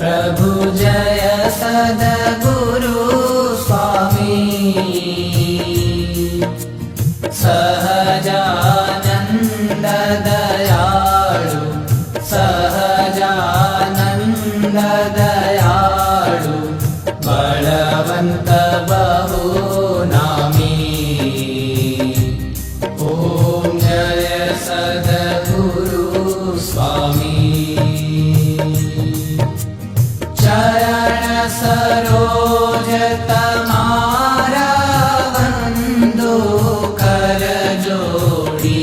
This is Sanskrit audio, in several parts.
प्रभु जय सदगु चरण सरोज तमारा वन्दो कर जोडी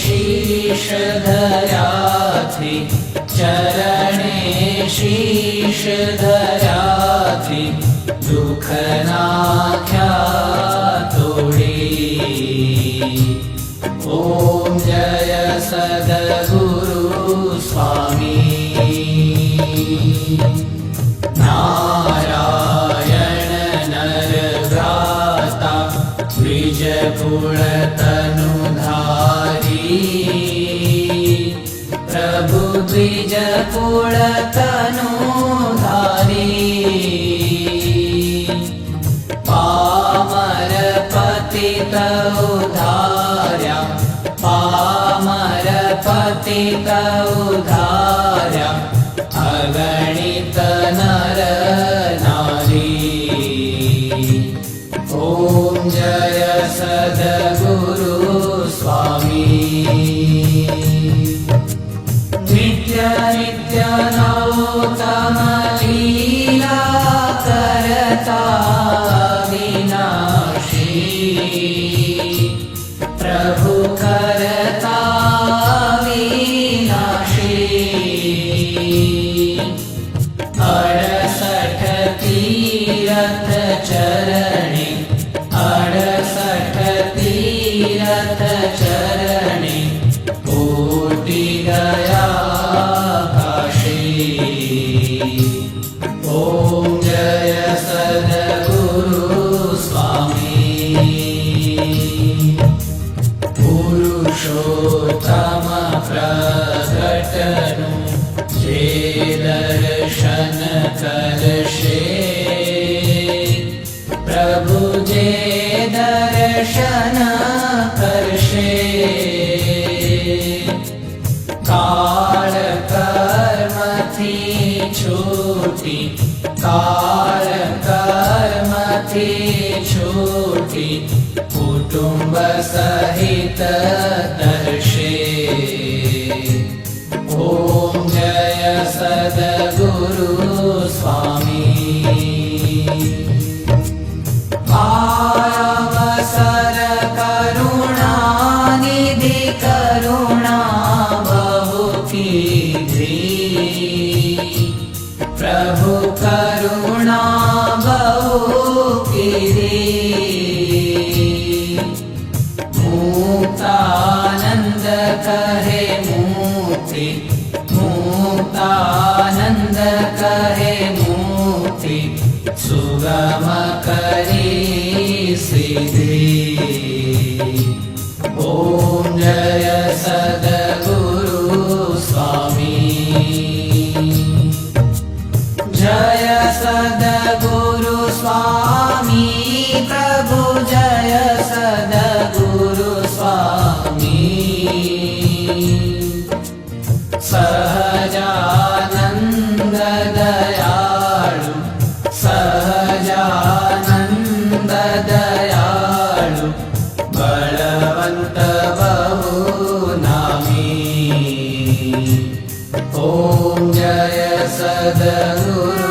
शीश धराथि चरणे शीश धराथि ॐ जय सद्गुरु स्वामी नारायण नर भ्राता द्विजकुलतनुधारी। प्रभु द्विजकुलतनुधारी। पामर पतित उधार्या अगणित नर नारी ॐ जय सद्गुरु स्वामी। नित्य नित्य नौतम लीला करता विनाशी प्रभु दर्शन करशे प्रभु जे दर्शन करशे काळ कर्मथी छूटी कर्मथी छूटी कुटुंब सहित मुक्तानन्द कहे मुक्ति मुक्तानन्द कहे मुक्ति सुगम जय सद्गुरु ذا نور